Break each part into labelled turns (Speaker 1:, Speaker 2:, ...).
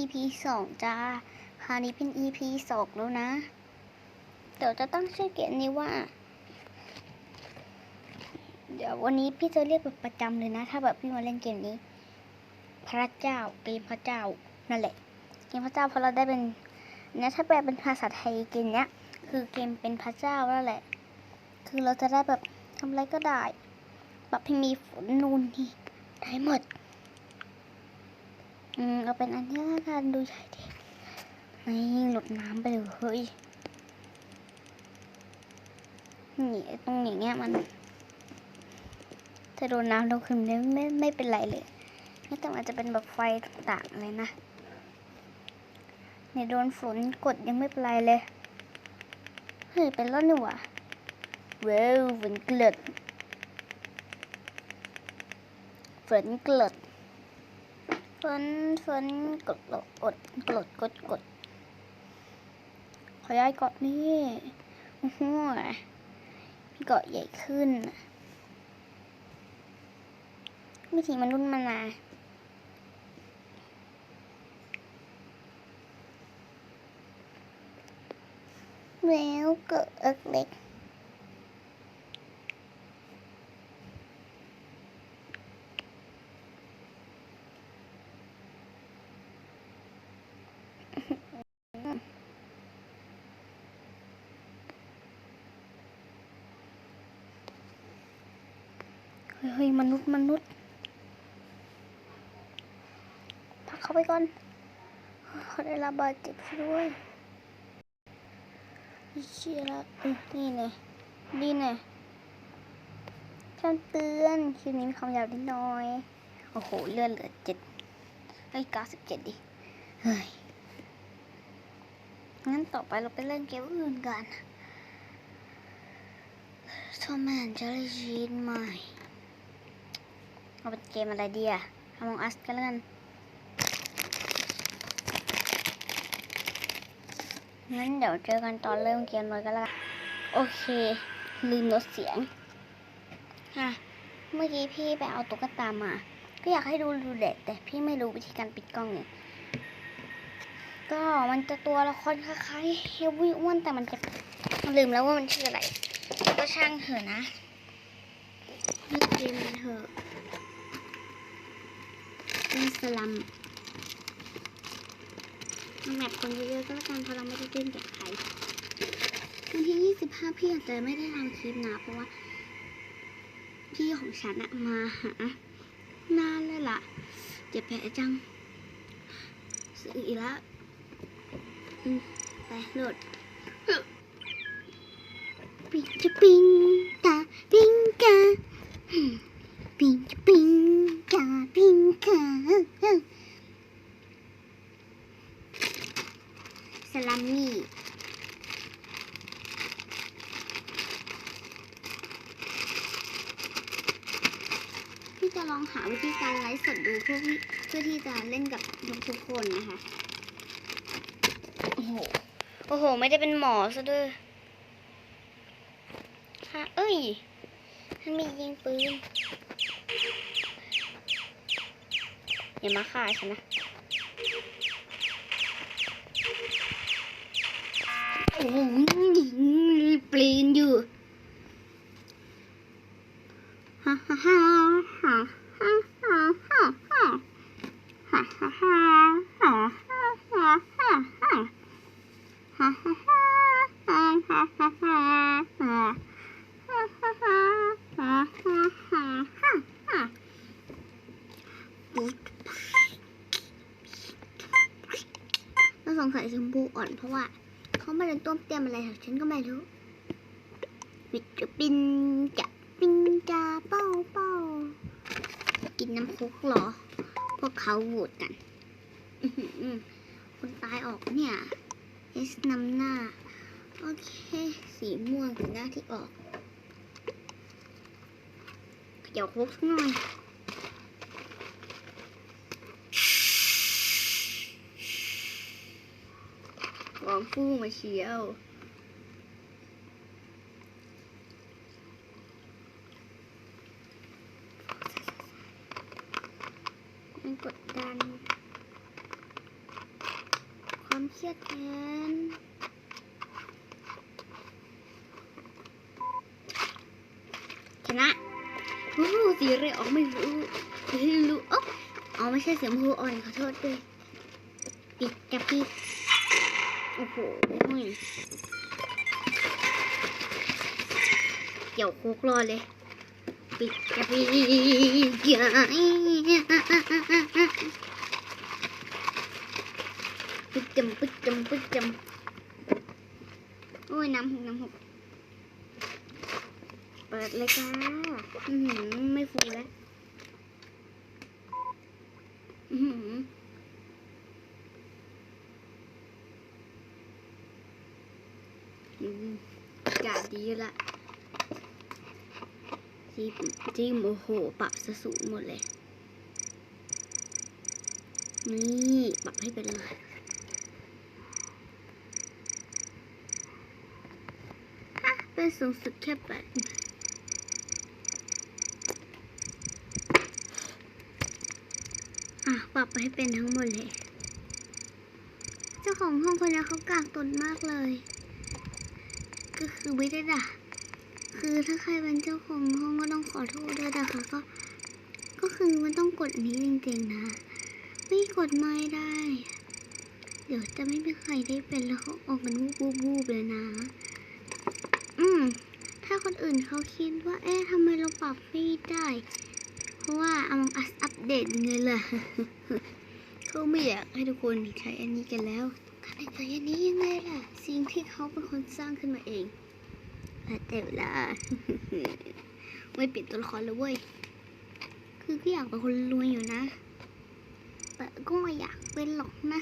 Speaker 1: EP สองจ้า คราวนี้เป็น EP สองแล้วนะ เดี๋ยวจะตั้งชื่อเกียนนี้ว่า เดี๋ยววันนี้พี่จะเรียกแบบประจำเลยนะ ถ้าแบบพี่มาเล่นเกมนี้ พระเจ้าเกมพระเจ้านั่นแหละ เกมพระเจ้าเพราะเราได้เป็นเนี่ยถ้าแปลเป็นภาษาไทยเกมเนี้ย คือเกมเป็นพระเจ้าแล้วแหละ คือเราจะได้แบบทำอะไรก็ได้ แบบพี่มีฝนนูนนี่ได้หมด อืมเอาเป็นอันนี้แล้วกันดูใหญ่ดีนี่หลุดน้ำไปเลยเฮ้ยนี่ตรงอย่างเงี้ยมันถ้าโดนน้ำโดนขึ้นไม่ไม่ไม่เป็นไรเลยนี่แต่อาจจะเป็นแบบไฟต่างๆเลยนะเนี่โดนฝนกดยังไม่เป็นไรเลยเฮ้ยเป็นร้อนนี่หว่เว้วฝนเกลือดฝนเกลือด ฝนฝนกดกดกดกดกดขอย้ายเกาะนี่โอ้โหมีเกาะใหญ่ขึ้นวิถีมนุษย์มานาแล้วเกาะเล็ก มนุษย์มนุษย์พักเข้าไปก่อนเขาได้รับบาดเจ็บด้วยเชี่ยละเออนี่เลยดีแน่คำเตือนคลิปนี้มีความยาวนิดหน่อย โอ้โห เลื่อนเหลือเจ็ดไอ้เก้าสิบเจ็ดดิ เฮ้ย งั้นต่อไปเราไปเล่นเกมอื่นกันทอมแอนเจอรี่ชีนใหม่ เอาเป็นเกมอะไรดีอะเอามองอัสกันแล้วกันงั้นเดี๋ยวเจอกันตอนเริ่มเกมเลยก็แล้วกันโอเค ลืมลดเสียงค่ะเมื่อกี้พี่ไปเอาตุ๊กตามา ก็อยากให้ดูดูเด็ดแต่พี่ไม่รู้วิธีการปิดกล้องเนี่ยก็มันจะตัวละครคล้ายๆเฮฟวี่อ้วนแต่มันจะลืมแล้วว่ามันชื่ออะไร ก็ช่างเถอะนะเกมเถอะ อินสลัมมาแมปคนเยอะๆก็แล้วกันเพราะเราไม่ได้เล่นกับใครวันที่ 25 พี่อาจจะไม่ได้ทำคลิปนะ เพราะว่า พี่ของฉันอะมาหานานเลยล่ะเจ็บแผลจังสื่ออีกแล้วไปโหลดปิงจะปิงกาปิงกาปิงจะปิง ค่ะสลัมมี่ที่จะลองหาวิธีการไลฟ์สดดูเพื่อเพื่อที่จะเล่นกับทุกคนนะคะ โอ้โห โอ้โห ไม่ได้เป็นหมอซะด้วยค่ะเอ้ย มันมียิงปืน อย่ามาฆ่าฉันนะโอ้ยปลีนอยู่ฮ่าฮ่า สงสัยชมพูอ่อนเพราะว่าเขาไม่ได้ต้มเตรียมอะไรของฉันก็ไม่รู้วิจะปินจะปินจาเป้าเป้ากินน้ำคุกเหรอ พวกเขาโหวตกันคนตายออกเนี่ยเอสนำหน้า โอเค สีม่วงคือหน้าที่ออก เดี๋ยวคุกสักหน่อย ลองฟูมาเชียวมันกดดัน ความเครียดแค้นชนะฮู้สีอะไรออกไม่รู้ไม่รู้อ๊ะอ๋อไม่ใช่เสียงฮูอ่อนขอโทษด้วยปิดกับปิด โอ้โหเกี่ยวคุกรอเลยปิดกับปิดปิดจำปิดจำปิดจำโอ้ยน้ำหกน้ำหกเปิดเลยจ้าอือหือไม่ฟูแล้วอือหืออืม กาดดีละจิ้มจิ้มโอ้โห ปรับสะสูงหมดเลย นี่ปรับให้เป็นเลยฮะเป็นสูงสุดแค่แปดอะ ปรับไปให้เป็นทั้งหมดเลย เจ้าของห้องคนนี้เขากากตนมากเลย ก็คือไม่ได้ด่าคือถ้าใครเป็นเจ้าของห้องก็ต้องขอโทษด้วยนะคะก็ ก็คือมันต้องกดนี้จริงๆนะ ไม่กดไม่ได้ เดี๋ยวจะไม่มีใครได้เป็นแล้วเขาออกกันวูบวูบเลยนะ อืม ถ้าคนอื่นเขาคิดว่า เอ๊ะทำไมเราปรับไม่ได้ เพราะว่าเอาอัอัปเดตยังไงล่ะเขาไม่อยากให้ทุกคนใช้อันนี้กันแล้วการใช้อันนี้ยังไงล่ะสิ เขาเป็นคนสร้างขึ้นมาเองแต่เวละไม่เปลี่ยนตัวละครเลยเว้ย คือก็อยากเป็นคนรวยอยู่นะ แต่ก็ไม่อยากเป็นหรอกนะ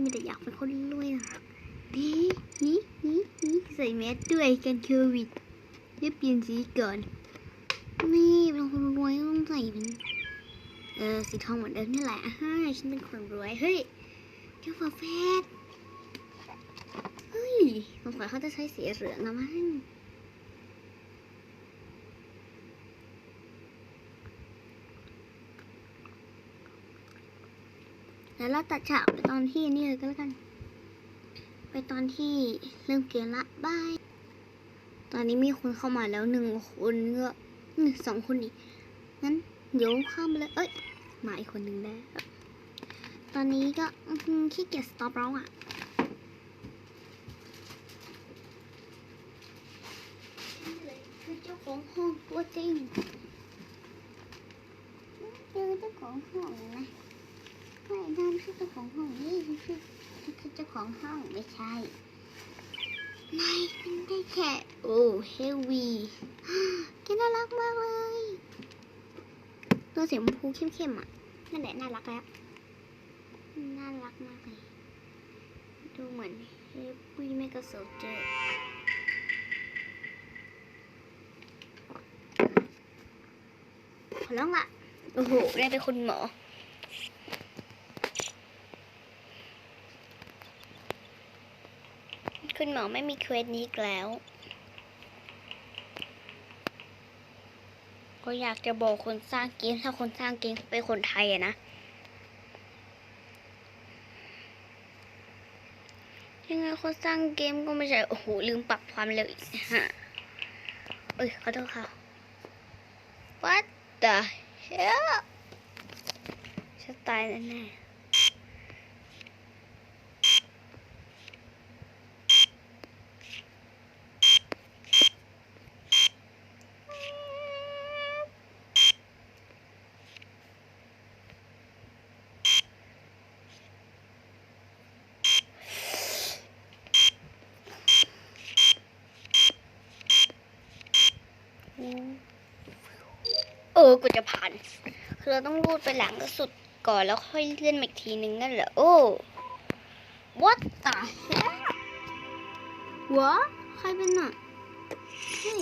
Speaker 1: มีแต่อยากเป็นคนรวยนะดีฮีฮีฮีใส่แมสด้วยกันโควิดเดี๋ยวเปลี่ยนสีก่อน นี่เป็นคนรวยต้องใส่เป็นเออสีทองเหมือนเดิมนี่แหละฮ่าฉันเป็นคนรวย เฮ้ยเจ้าฝาแฝดเฮ้ ยสงสัยเขาจะใช้สีเหลืองนะมั้งแล้วเราตัดฉากไปตอนที่นี่เลยก็แล้วกัน ไปตอนที่เริ่มเกมละบาย ตอนนี้มีคนเข้ามาแล้วหนึ่งคนก็หนึ่งสองคนอีกงั้นเดี๋ยวข้ามไปเลย เอ้ย มาอีกคนหนึ่งแล้ว ตอนนี้ก็ขี้เกียจสต็อปแล้วอะ คือเจ้าของห้องตัวจริงเจอเจ้าของห้องนะไม่นั่นคือเจ้าของห้องนี่คือคือเจ้าของห้องไม่ใช่ไม่เป็นได้แค่โอ้เฮลวีแกน่ารักมากเลย ตัวสีชมพูเข้มๆอะนั่นแหละน่ารักแล้วน่ารักมากเลย ดูเหมือนเฮลวีแมกกาโซเจอร์ ขอร้องละโอ้โหได้เป็นคุณหมอ คุณหมอไม่มีเควสนี้แล้ว ก็อยากจะบอกคนสร้างเกมถ้าคนสร้างเกมเป็นคนไทยอะนะยังไงคนสร้างเกมก็ไม่ใช่ โอ้โห ลืมปรับความเร็วอีกฮะเอ้ยขอโทษค่ะ the hell ฉันตายแน่ๆเออกูจะผ่าน คือเราต้องรูดไปหลังสุดก่อนแล้วค่อยเลื่อนอีกทีนึงนั่นเหรอโอ้ what the hell วะใครเป็นอะเฮ้ย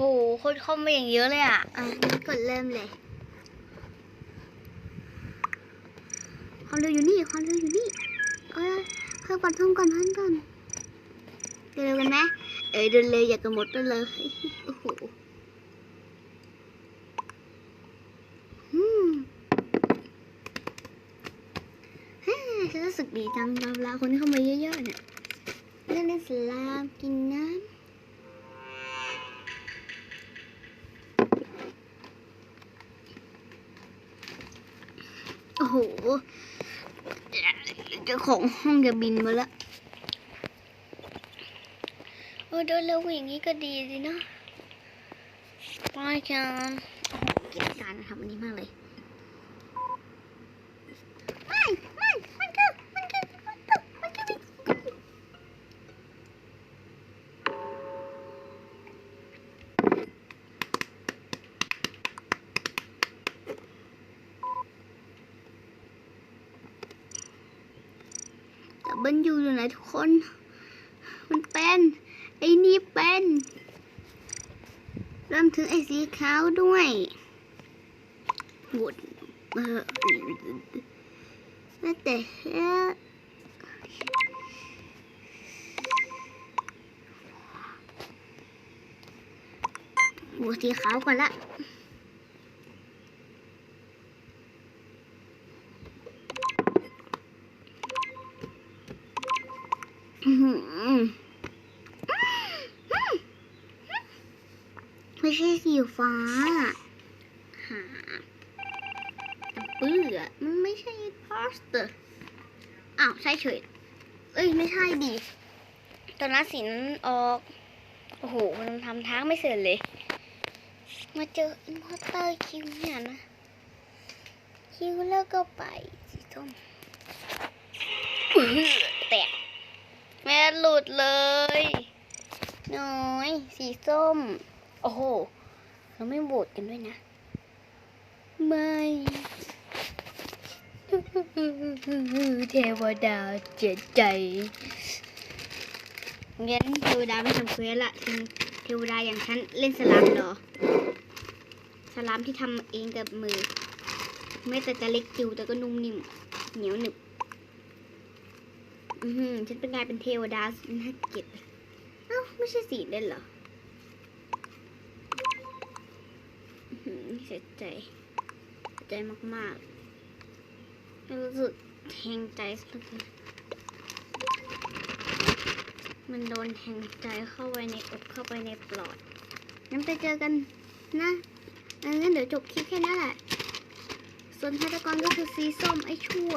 Speaker 1: หคนเข้ามาอย่างเยอะเลยอะ อะงั้นกดเริ่มเลย ความเร็วอยู่นี่ ความเร็วอยู่นี่ เออเพิ่มก่อนเพิ่มก่อนเพิ่มก่อนเร็วกันไหมเอ้ยเดินเร็วอยากกระหมดไปเลย โอ้โหอืมเฮ้ยฉันรู้สึกดีจังเวลาคนที่เข้ามาเยอะๆเนี่ยเล่นเล่นสลามกินน้ำ โอ้โหเจ้าของห้องจะบินมาละโอ้โดนเร็วอย่างนี้ก็ดีสินะไปกันเกลียดการทำอันนี้มากเลย ไม่ ไม่ มันคือ มันคือ มันคือ มันคือ แต่บันอยู่อยู่ไหนทุกคน มันเป็นไอ้นี่เป็นรวมถึงไอ้สีขาวด้วยบดเออแต่แต่บดสีขาวก่อนละอื้อหือ ไม่ใช่ สีฟ้า หาต่เปื้อมันไม่ใช่พาสเตอร์อ้าวใช่เฉย เอ้ยไม่ใช่ดิตอนนั้นสีนั้นออก โอ้โหมันทำทางไม่เสร็จเลย มาเจออินพอเตอร์คิวเนี่ยนะ คิวแล้วก็ไปสีส้มแตกแม่หลุดเลย น้อย สีส้ม โอ้โห เราไม่โหวตกันด้วยนะ ไม่เทวดาเจ็ดใจงั้นเทวดาไม่ทำเควสละทีเทวดาอย่างฉันเล่นสลามเหรอ สลามที่ทำเองกับมือ ไม่แต่จะเล็กจิ๋วแต่ก็นุ่มนิ่มเหนียวหนึบ อือหือฉันเป็นกลายเป็นเทวดาน่าเกลียดเลยเอ้าไม่ใช่สีเล่นเหรออื้อหือเสียใจเสียใจมากๆรู้สึกแทงใจสุดมันโดนแทงใจเข้าไปในอกเข้าไปในปลอดงั้นไปเจอกันนะงั้นเดี๋ยวจบคลิปแค่นั้นแหละ ส่วนฆาตกรก็คือสีส้มไอ้ชั่ว